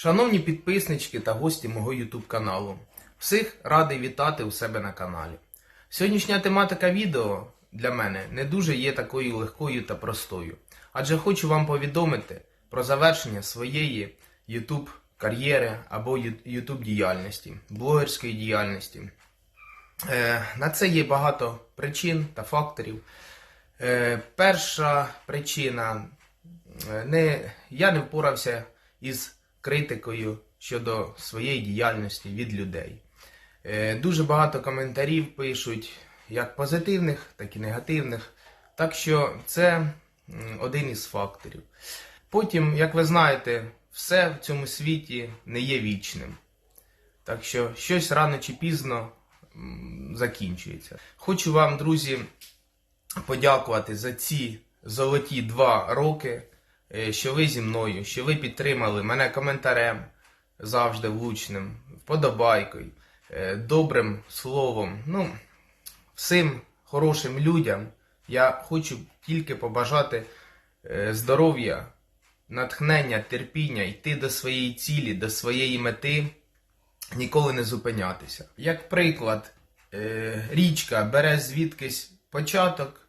Шановні підписнички та гості мого YouTube каналу, всіх радий вітати у себе на каналі. Сьогоднішня тематика відео для мене не дуже є такою легкою та простою, адже хочу вам повідомити про завершення своєї YouTube кар'єри або YouTube діяльності, блогерської діяльності. Е, На це є багато причин та факторів. Е, Перша причина е, не, я не впорався із критикою щодо своєї діяльності від людей. Е, Дуже багато коментарів пишуть як позитивних, так і негативних. Так що це один із факторів. Потім, як ви знаєте, все в цьому світі не є вічним. Так що щось рано чи пізно закінчується. Хочу вам, друзі, подякувати за ці золоті два роки, що ви зі мною, що ви підтримали мене коментарем завжди влучним, вподобайкою, е, добрим словом. Ну, всім хорошим людям я хочу тільки побажати е, здоров'я, натхнення, терпіння, йти до своєї цілі, до своєї мети, ніколи не зупинятися. Як приклад, е, річка бере звідкись початок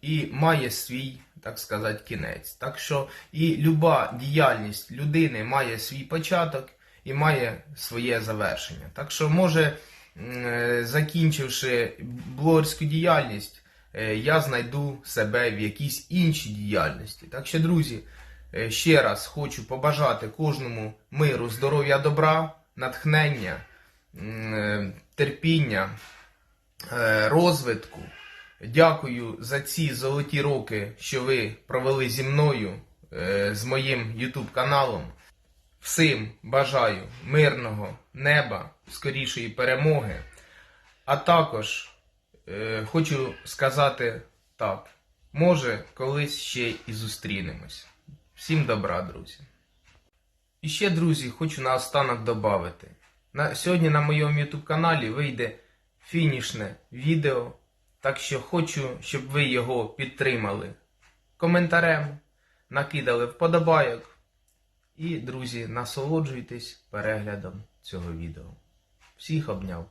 і має свій, так сказати, кінець. Так що і люба діяльність людини має свій початок і має своє завершення. Так що, може, е, закінчивши блогерську діяльність, е, я знайду себе в якійсь іншій діяльності. Так що, друзі, е, ще раз хочу побажати кожному миру, здоров'я, добра, натхнення, терпіння, розвитку. Дякую за ці золоті роки, що ви провели зі мною, е, з моїм YouTube каналом. Всім бажаю мирного неба, скорішої перемоги. А також е, хочу сказати так: може, колись ще і зустрінемось. Всім добра, друзі. І ще, друзі, хочу наостанок додати. На, сьогодні на моєму YouTube каналі вийде фінішне відео. Так що хочу, щоб ви його підтримали коментарем, накидали вподобайок. І, друзі, насолоджуйтесь переглядом цього відео. Всіх обняв.